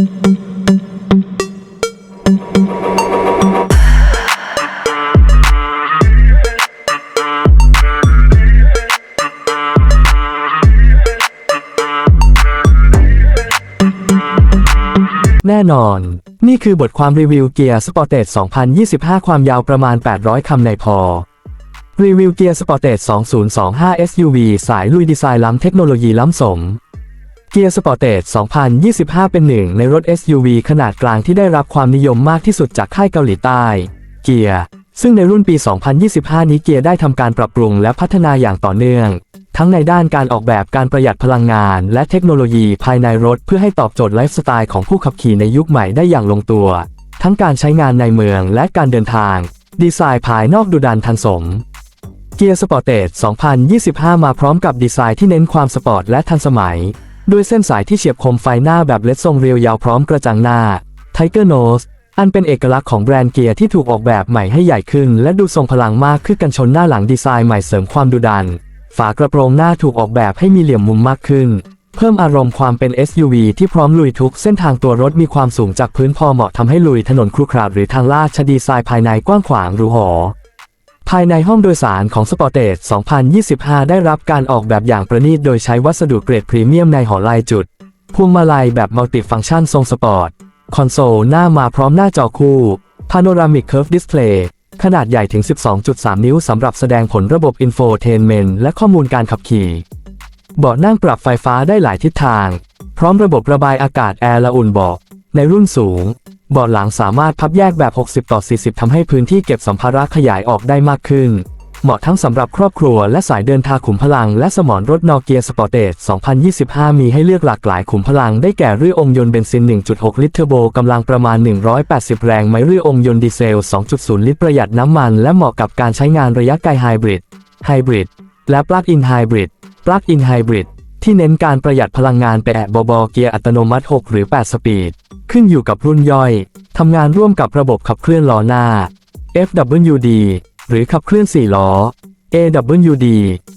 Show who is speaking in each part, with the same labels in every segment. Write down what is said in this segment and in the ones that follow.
Speaker 1: แน่นอน นี่คือบทความรีวิวเกียร์สปอร์เตส2025 ความยาวประมาณ 800 คำในพอ รีวิวเกียร์สปอร์เตส2025 SUV สายลุยดีไซน์ล้ำเทคโนโลยีล้ำสม เกียร์สปอร์เตส2025 เป็นหนึ่งในรถ SUV ขนาดกลางที่ได้รับความนิยมมากที่สุดจากค่ายเกาหลีใต้ เกียร์ ซึ่งในรุ่นปี 2025 นี้เกียร์ได้ทำการปรับปรุงและพัฒนาอย่างต่อเนื่อง ทั้งในด้านการออกแบบการประหยัดพลังงาน และเทคโนโลยีภายในรถเพื่อให้ตอบโจทย์ไลฟ์สไตล์ของผู้ขับขี่ในยุคใหม่ได้อย่างลงตัว ทั้งการใช้งานในเมืองและการเดินทาง ดีไซน์ภายนอกดูดันทันสมเกียร์สปอร์เตส2025 มาพร้อมกับดีไซน์ที่เน้นความสปอร์ตและทันสมัย ด้วยเส้นสายที่เฉียบคมไฟหน้าแบบเลดทรงเรียวยาวพร้อมกระจังหน้า Tiger Nose อันเป็นเอกลักษณ์ของแบรนด์เกียร์ที่ถูกออกแบบใหม่ให้ใหญ่ขึ้น และดูทรงพลังมากขึ้นกันชนหน้าหลังดีไซน์ใหม่เสริมความดุดัน ฝากระโปรงหน้าถูกออกแบบให้มีเหลี่ยมมุมมากขึ้น เพิ่มอารมณ์ความเป็น SUV ที่พร้อมลุยทุกเส้นทางตัวรถมีความสูงจากพื้นพอเหมาะทำให้ลุยถนนครุขระหรือทางลาดชดีไซน์ภายในกว้างขวางหรูหอ ภายในห้องโดยสารของ Sportage 2025 ได้รับการออกแบบอย่างประณีตโดยใช้วัสดุเกรดพรีเมียมในหอลายจุด พวงมาลัยแบบมัลติฟังก์ชันทรงสปอร์ต คอนโซลหน้ามาพร้อมหน้าจอคู่ Panoramic Curve Display ขนาดใหญ่ถึง 12.3 นิ้วสำหรับแสดงผลระบบ Infotainment และข้อมูลการขับขี่ เบาะนั่งปรับไฟฟ้าได้หลายทิศทาง พร้อมระบบระบายอากาศแอร์ละอุ่นเบาะในรุ่นสูง เบาะหลังสามารถพับแยกแบบ 60 ต่อ 40 ทำให้พื้นที่เก็บสัมภาระขยายออกได้มากขึ้น เหมาะทั้งสำหรับครอบครัวและสายเดินทางขุมพลัง และสมรรถนอเกียสปอร์เตส2025 มีให้เลือกหลากหลายขุมพลังได้แก่เรือองยนต์เบนซิน 1.6 ลิตรเทอร์โบกำลังประมาณ 180 แรงไม้เรือองยนต์ดีเซล 2.0 ลิตรประหยัดน้ำมัน และเหมาะกับการใช้งานระยะไกลไฮบริดไฮบริดและปลั๊กอินไฮบริดปลั๊กอินไฮบริดที่เน้นการประหยัดพลังงานไปแอะบอเกียร์อัตโนมัติ 6 หรือ 8 สปีด ขึ้นอยู่กับรุ่นย่อยทำงานร่วมกับระบบขับเคลื่อนล้อหน้า FWD หรือขับเคลื่อน4ล้อ AWD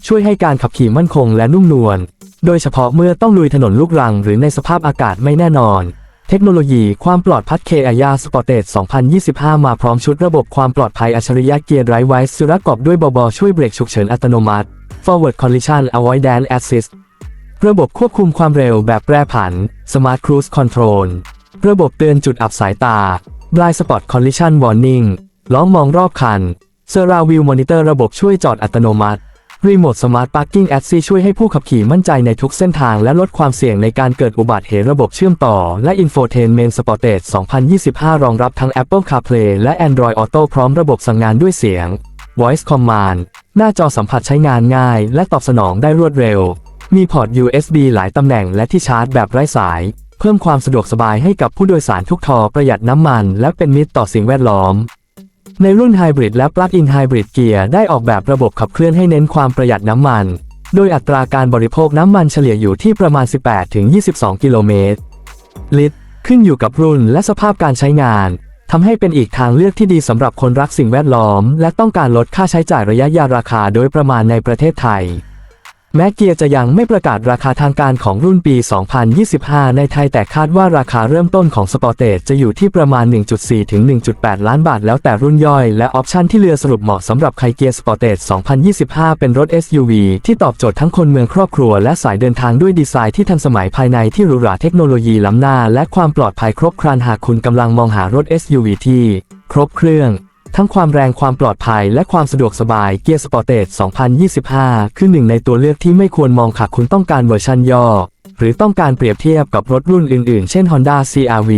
Speaker 1: ช่วยให้การขับขี่มั่นคงและนุ่มนวล โดยเฉพาะเมื่อต้องลุยถนนลูกรังหรือในสภาพอากาศไม่แน่นอน เทคโนโลยีความปลอดภัยเคอายาสปอร์เตส2025 มาพร้อมชุดระบบความปลอดภัยอัจฉริยะเกียร์ไรไวส์สุรกอบด้วยบอช่วยเบรกฉุกเฉินอัตโนมัติ Forward Collision Avoidance Assist ระบบควบคุมความเร็วแบบแปรผัน Smart Cruise Control ระบบเตือนจุดอับสายตา Blind Spot Collision Warning ล้อมมองรอบคัน Surround View Monitor ระบบช่วยจอดอัตโนมัติ Remote Smart Parking a s s i ช่วยให้ผู้ขับขี่มั่นใจในทุกเส้นทางและลดความเสี่ยงในการเกิดอุบัติเหตุระบบเชื่อมต่อ และ Infotainment Sportage 2025 รองรับทั้ง Apple CarPlay และ Android Auto พร้อมระบบสั่งงานด้วยเสียง Voice Command หน้าจอสัมผัสใช้งานง่าย และตอบสนองได้รวดเร็ว มีพอร์ต USB หลายตำแหน่งและที่ชาร์จแบบไร้สาย พิ่มความสะดวกสบายให้กับผู้โดยสารทุกทอประหยัดน้ำมัน และเป็นมิตรต่อสิ่งแวดล้อม ในรุ่นไฮบริดและปลั๊กอินไฮบริดเกียร์ได้ออกแบบระบบขับเคลื่อนให้เน้นความประหยัดน้ำมัน โดยอัตราการบริโภคน้ำมันเฉลี่ยอยู่ที่ประมาณ 18-22 กิโลเมตร ลิตร ขึ้นอยู่กับรุ่นและสภาพการใช้งานทำให้เป็นอีกทางเลือกที่ดีสำหรับคนรักสิ่งแวดล้อม และต้องการลดค่าใช้จ่ายระยะยาวราคาโดยประมาณในประเทศไทย แม้เกียร์จะยังไม่ประกาศราคาทางการของรุ่นปี 2025 ในไทยแต่คาดว่าราคาเริ่มต้นของ Sportage จะอยู่ที่ประมาณ 1.4 ถึง 1.8 ล้านบาทแล้วแต่รุ่นย่อยและออปชันที่เรือสรุปเหมาะสำหรับใครเกียร์ Sportage 2025 เป็นรถ SUV ที่ตอบโจทย์ทั้งคนเมืองครอบครัวและสายเดินทางด้วยดีไซน์ที่ทันสมัยภายในที่หรูหราเทคโนโลยีล้ำหน้า และความปลอดภัยครบครันหากคุณกำลังมองหารถ SUV ที่ ครบเครื่อง ทั้งความแรงความปลอดภัยและความสะดวกสบายเกียร์สปอร์เตส2025 คือหนึ่งในตัวเลือกที่ไม่ควรมองขาดคุณต้องการเวอร์ชันย่อ หรือต้องการเปรียบเทียบกับรถรุ่นอื่นๆ เช่น Honda CR-V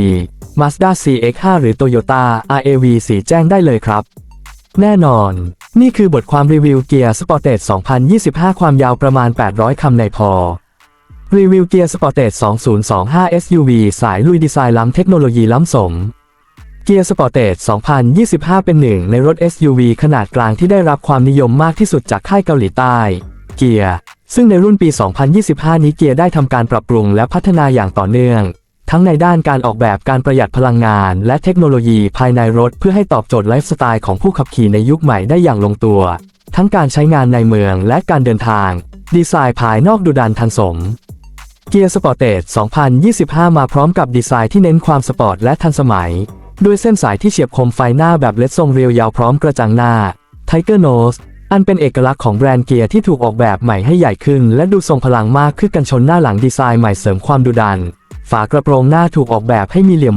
Speaker 1: Mazda CX-5 หรือ Toyota RAV สีแจ้งได้เลยครับ แน่นอน นี่คือบทความรีวิวเกียร์สปอร์เตส2025 ความยาวประมาณ 800 คำในพอรีวิวเกียร์สปอร์เตส2025 SUV สายลุยดีไซน์ล้ำเทคโนโลยีล้ำสม เกียร์สปอร์เตส2025 เป็นหนึ่งในรถ SUV ขนาดกลางที่ได้รับความนิยมมากที่สุดจากค่ายเกาหลีใต้ เกียร์ ซึ่งในรุ่นปี 2025 นี้เกียร์ได้ทำการปรับปรุงและพัฒนาอย่างต่อเนื่อง ทั้งในด้านการออกแบบการประหยัดพลังงาน และเทคโนโลยีภายในรถเพื่อให้ตอบโจทย์ไลฟ์สไตล์ของผู้ขับขี่ในยุคใหม่ได้อย่างลงตัว ทั้งการใช้งานในเมืองและการเดินทาง ดีไซน์ภายนอกดูดันทันสมเกียร์สปอร์เตจ2025 มาพร้อมกับดีไซน์ที่เน้นความสปอร์ตและทันสมัย ด้วยเส้นสายที่เฉียบคมไฟหน้าแบบเลดทรงเรียวยาวพร้อมกระจังหน้า Tiger Nose อันเป็นเอกลักษณ์ของแบรนด์เกียร์ที่ถูกออกแบบใหม่ให้ใหญ่ขึ้น และดูทรงพลังมากขึ้นกันชนหน้าหลังดีไซน์ใหม่เสริมความดุดัน ฝากระโปรงหน้าถูกออกแบบให้มีเหลี่ยม